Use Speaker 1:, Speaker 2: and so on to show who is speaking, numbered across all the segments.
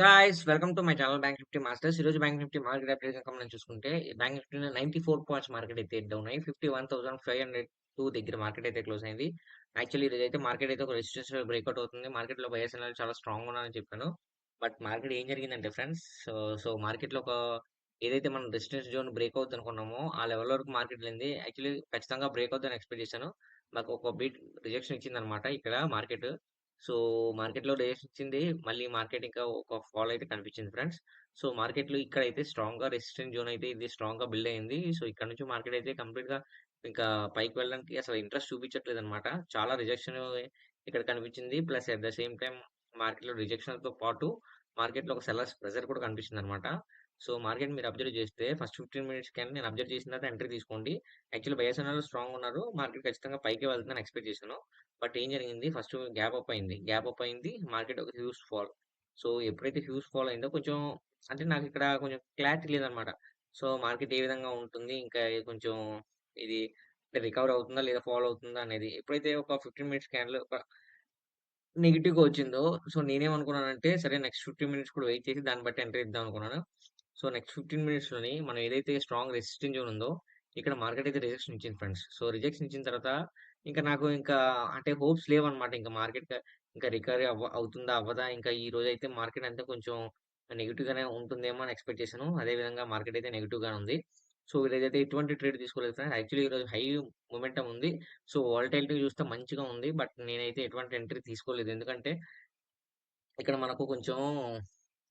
Speaker 1: Guys welcome to my channel bank Nifty masters ఈరోజు bank Nifty market update కనుక మనం చూసుకుంటే bank Nifty ninety four points market అయితే down అయ్యి fifty one thousand five hundred two దగ్గర market అయితే close అయింది. యాక్చువల్లీ ఈరోజు అయితే మార్కెట్ అయితే ఒక రెసిస్టెన్స్ బ్రేక్అవుట్ అవుతుంది. మార్కెట్లో బయస్ అనేది చాలా స్ట్రాంగ్ ఉన్నారని చెప్పాను. బట్ మార్కెట్ ఏం జరిగిందంటే ఫ్రెండ్స్ సో సో మార్కెట్లో ఒక ఏదైతే మనం రెసిస్టెన్స్ జోన్ బ్రేక్ అవుతుంది అనుకున్నామో ఆ లెవెల్ వరకు మార్కెట్ వెళ్ళింది యాక్చువల్లీ ఖచ్చితంగా బ్రేక్ అవుతుందని ఎక్స్పెక్ట్ చేశాను. మాకు ఒక బీట్ రిజెక్షన్ ఇచ్చింది అనమాట ఇక్కడ మార్కెట్ సో మార్కెట్‌లో రేస్ ఇచ్చింది. మళ్ళీ మార్కెట్ ఇంకా ఒక ఫాల్ అయితే కనిపించింది ఫ్రెండ్స్. సో మార్కెట్‌లో అయితే స్ట్రాంగ్‌గా రెసిస్టెంట్ జోన్ అయితే ఇది స్ట్రాంగ్‌గా బిల్డ్ అయింది. సో ఇక్కడ నుంచి మార్కెట్ అయితే కంప్లీట్‌గా ఇంకా పైకి వెళ్ళడానికి అసలు ఇంట్రెస్ట్ చూపించట్లేదు అనమాట చాలా రిజెక్షన్ ఇక్కడ కనిపించింది. Plus at the same time మార్కెట్‌లో రిజెక్షన్‌తో పాటు మార్కెట్‌లో ఒక సెల్లర్స్ ప్రెజర్ కూడా కనిపిస్తుందన్నమాట. సో మార్కెట్ మీరు అబ్జర్వ్ చేస్తే ఫస్ట్ 15 మినిట్స్ క్యాన్ నేను అబ్జర్వ్ చేసిన తర్వాత ఎంట్రీ తీసుకోండి. యాక్చువల్లీ బయర్స్ స్ట్రాంగ్ ఉన్నారు. మార్కెట్ ఖచ్చితంగా పైకి వెళ్తుందని ఎక్స్‌పెక్ట్ చేశాను. బట్ ఏం జరిగింది ఫస్ట్ గ్యాప్ అప్ అయింది. గ్యాప్ అప్ అయింది. మార్కెట్ ఒక హ్యూజ్ ఫాల్. సో ఎప్పుడైతే హ్యూజ్ ఫాల్ అయిందో కొంచెం అంటే నాకు ఇక్కడ కొంచెం క్లారిటీ లేదనమాట. సో మార్కెట్ ఏ విధంగా ఉంటుంది? ఇంకా కొంచెం ఇది రికవర్ అవుతుందా? లేదా ఫాల్ అవుతుందా? అనేది. ఎప్పుడైతే ఒక 15 మినిట్స్ క్యాండిల్ ఒక నెగిటివ్గా వచ్చిందో సో నేనేమనుకున్నానంటే సరే నెక్స్ట్ 15 మినిట్స్ కూడా వెయిట్ చేసి దాన్ని బట్టి ఎంటర్ ఇద్దాం అనుకున్నాను. సో నెక్స్ట్ 15 మినిట్స్‌లోని మనం ఏదైతే స్ట్రాంగ్ రెసిస్టెన్స్ జోన్ ఉందో ఇక్కడ మార్కెట్ అయితే రిజెక్షన్ ఇచ్చింది ఫ్రెండ్స్. సో రిజెక్షన్ ఇచ్చిన తర్వాత ఇంకా నాకు ఇంకా అంటే హోప్స్ లేవన్నమాట. ఇంకా మార్కెట్ ఇంకా రికవరీ అవ్వ అవుతుందా? అవ్వదా? ఇంకా ఈ అయితే మార్కెట్ అంతా కొంచెం నెగెటివ్‌గానే ఉంటుందేమో అని ఎక్స్‌పెక్ట్ చేశాను. అదే విధంగా మార్కెట్ అయితే నెగెటివ్‌గానే ఉంది. సో ఈరోజైతే ఎటువంటి ట్రేడ్ తీసుకోలేదు ఫ్రెండ్స్. యాక్చువల్లీ ఈరోజు హై మొమెంటమ్ ఉంది. సో వాలటైలిటీ చూస్తే మంచిగా ఉంది. బట్ నేనైతే ఎటువంటి ఎంట్రీ తీసుకోలేదు. ఎందుకంటే ఇక్కడ మనకు కొంచెం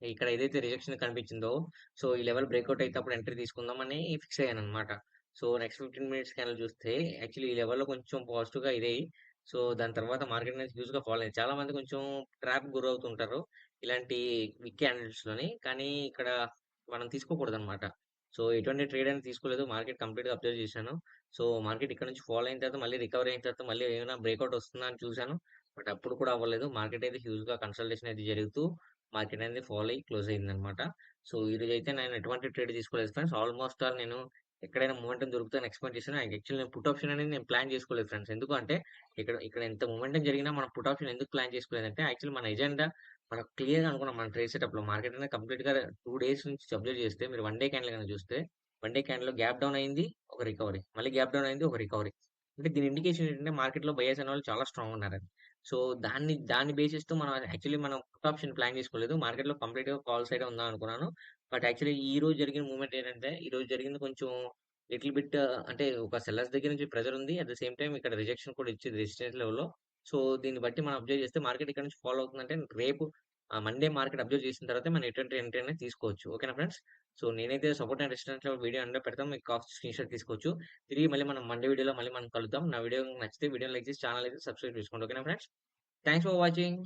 Speaker 1: ఇక్కడ ఏదైతే రిజెక్షన్ కనిపించిందో సో ఈ లెవెల్ బ్రేక్అవుట్ అయితే అప్పుడు ఎంట్రీ తీసుకుందామని ఫిక్స్ అయ్యాను అనమాట సో నెక్స్ట్ 15 మినిట్స్ క్యాండిల్ చూస్తే యాక్చువల్లీ ఈ లెవెల్‌లో కొంచెం పాజిటివ్‌గా ఇదే సో దాని తర్వాత మార్కెట్ అనేది హ్యూజ్‌గా ఫాలో అయింది. చాలా మంది కొంచెం ట్రాప్ గురవుతుంటారు. ఇలాంటి వీక్ క్యాండిల్స్‌లోని. కానీ ఇక్కడ మనం తీసుకోకూడదు అనమాట సో ఎటువంటి ట్రేడ్ అనేది తీసుకోలేదు. మార్కెట్ కంప్లీట్‌గా అబ్జర్వ్ చేశాను. సో మార్కెట్ ఇక్కడ నుంచి ఫాలో అయిన తర్వాత మళ్ళీ రికవరీ అయిన తర్వాత మళ్ళీ ఏమైనా బ్రేక్అవుట్ వస్తుందా అని చూశాను. బట్ అప్పుడు కూడా అవ్వలేదు. మార్కెట్ అయితే హ్యూజ్‌గా కన్సల్టేషన్ అయితే జరుగుతూ మార్కెట్ అనేది ఫాలో అయ్యి క్లోజ్ అయిందనమాట సో ఈరోజైతే నేను ఎటువంటి ట్రేడ్ తీసుకోలేదు ఫ్రెండ్స్. ఆల్మోస్ట్ ఆల్ నేను ఎక్కడైనా మూమెంటం దొరుకుతాను ఎక్స్‌పెక్ట్ చేసిన యాక్చువల్లీ నేను పుట్ ఆప్షన్ అనేది నేను ప్లాన్ చేసుకోలేదు ఫ్రెండ్స్. ఎందుకు అంటే ఇక్కడ ఇక్కడ ఎంత మూమెంటం జరిగినా మనం పుట్ ఆప్షన్ ఎందుకు ప్లాన్ చేసుకోలేదంటే యాక్చువల్లీ మన ఎజెండా మనం క్లియర్‌గా అనుకున్నాం మన ట్రేడ్ సెటప్‌లో. మార్కెట్ అనేది కంప్లీట్‌గా టూ డేస్ నుంచి అబ్జర్వ్ చేస్తే మీరు వన్ డే క్యాండిల్ గనక చూస్తే వన్ డే క్యాండిల్‌లో గ్యాప్ డౌన్ అయింది. ఒక రికవరీ. మళ్ళీ గ్యాప్ డౌన్ అయింది. ఒక రికవరీ. అంటే దీని ఇండికేషన్ ఏంటంటే మార్కెట్‌లో బయర్స్ అనేవాళ్ళు చాలా స్ట్రాంగ్ ఉన్నారని. సో దాన్ని దాన్ని బేసిస్‌తో మనం యాక్చువల్లీ మనం పుట్ ఆప్షన్ ప్లాన్ చేసుకోలేదు. మార్కెట్‌లో కంప్లీట్‌గా కాల్ సైడ్ ఉందా అనుకున్నాను. బట్ యాక్చువల్లీ ఈ రోజు జరిగిన మూమెంట్ ఏంటంటే ఈ రోజు జరిగింది కొంచెం లిటిల్ బిట్ అంటే ఒక సెల్లర్స్ దగ్గర నుంచి ప్రెజర్ ఉంది. అట్ ద సేమ్ టైం ఇక్కడ రిజెక్షన్ కూడా ఇచ్చింది రెసిస్టెన్స్ లెవెల్‌లో. సో దీన్ని బట్టి మనం అబ్జర్వ్ చేస్తే మార్కెట్ ఇక్కడ నుంచి ఫాలో అవుతుందంటే రేపు మండే మార్కెట్ అబ్జర్వ్ చేసిన తర్వాత మనం ఎటువంటి ఎంట్రీ అనేది తీసుకోవచ్చు. ఓకేనా ఫ్రెండ్స్? సో నేనైతే సపోర్ట్ అండ్ రెస్టారెంట్ వీడియో అందులో పెడతాం. మీకు కాఫ్ స్క్రీన్ షాట్ తీసుకోవచ్చు. తిరిగి మళ్ళీ మనం మండే వీడియోలో మళ్ళీ మనం కలుద్దాం. నా వీడియో నచ్చితే వీడియో లైక్ చేసి ఛానల్ అయితే సబ్స్క్రైబ్ చేసుకోండి. ఓకేనా ఫ్రెండ్స్? Thanks for watching.